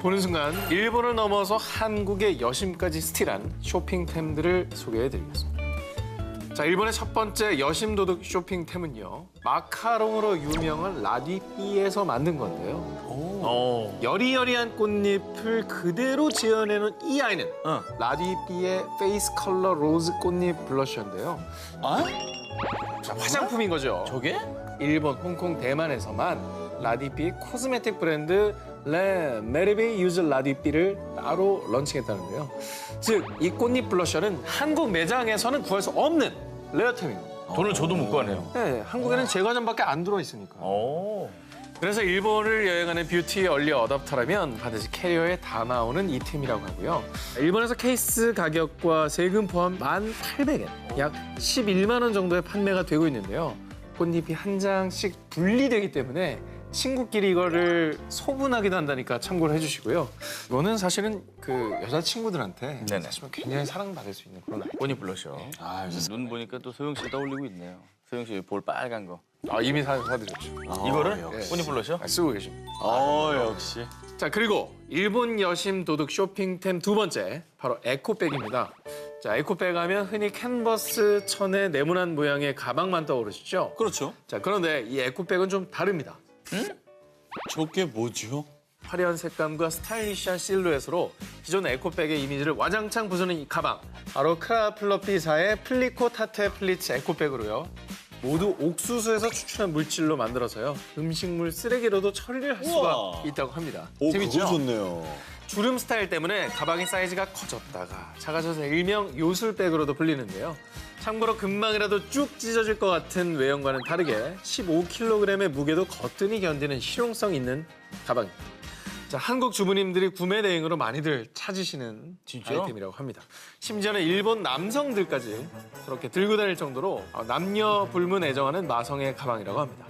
보는 순간 일본을 넘어서 한국의 여심까지 스틸한 쇼핑템들을 소개해드리겠습니다. 자, 일본의 첫 번째 여심 도둑 쇼핑템은요. 마카롱으로 유명한 라디삐에서 만든 건데요. 어. 여리여리한 꽃잎을 그대로 지어내는 이 아이는 어. 라디삐의 페이스 컬러 로즈 꽃잎 블러셔인데요. 아? 자, 화장품인 거죠. 저게? 일본, 홍콩, 대만에서만 라디삐 코스메틱 브랜드 레 메리베이 유즈 라디삐를 따로 런칭했다는데요. 즉, 이 꽃잎 블러셔는 한국 매장에서는 구할 수 없는 레어템입니다. 돈을 줘도 못 구하네요. 네, 한국에는 제과점밖에 안 들어 있으니까. 오. 그래서 일본을 여행하는 뷰티 얼리 어답터라면 반드시 캐리어에 담아오는 이 템이라고 하고요. 일본에서 케이스 가격과 세금 포함 1,800엔, 약 11만 원 정도에 판매가 되고 있는데요. 꽃잎이 한 장씩 분리되기 때문에 친구끼리 이거를 소분하기도 한다니까 참고를 해주시고요. 이거는 사실은 그 여자 친구들한테 네네. 사실은 굉장히 사랑받을 수 있는 그런 아이템. 본이 불러셔. 아, 요새 눈 보니까 또 소영 씨 떠올리고 있네요. 소영 씨 볼 빨간 거. 아, 이미 사, 사드렸죠. 이거를 역시. 본이 불러셔? 아, 쓰고 계십니다. 어, 역시. 자 그리고 일본 여심 도둑 쇼핑템 두 번째 바로 에코백입니다. 자 에코백 하면 흔히 캔버스 천에 네모난 모양의 가방만 떠오르시죠? 그렇죠. 자 그런데 이 에코백은 좀 다릅니다. 저게 뭐죠? 화려한 색감과 스타일리시한 실루엣으로 기존 에코백의 이미지를 와장창 부수는 이 가방 바로 크라플러피사의 플리코 타테 플리츠 에코백으로요. 모두 옥수수에서 추출한 물질로 만들어서요. 음식물 쓰레기로도 처리를 할 수가 우와. 있다고 합니다. 오, 재밌죠? 그거 좋네요. 주름 스타일 때문에 가방의 사이즈가 커졌다가 작아져서 일명 요술백으로도 불리는데요. 참고로 금방이라도 쭉 찢어질 것 같은 외형과는 다르게 15kg의 무게도 거뜬히 견디는 실용성 있는 가방입니다. 자, 한국 주부님들이 구매 대행으로 많이들 찾으시는 진짜요? 아이템이라고 합니다. 심지어는 일본 남성들까지 저렇게 들고 다닐 정도로 남녀 불문 애정하는 마성의 가방이라고 합니다.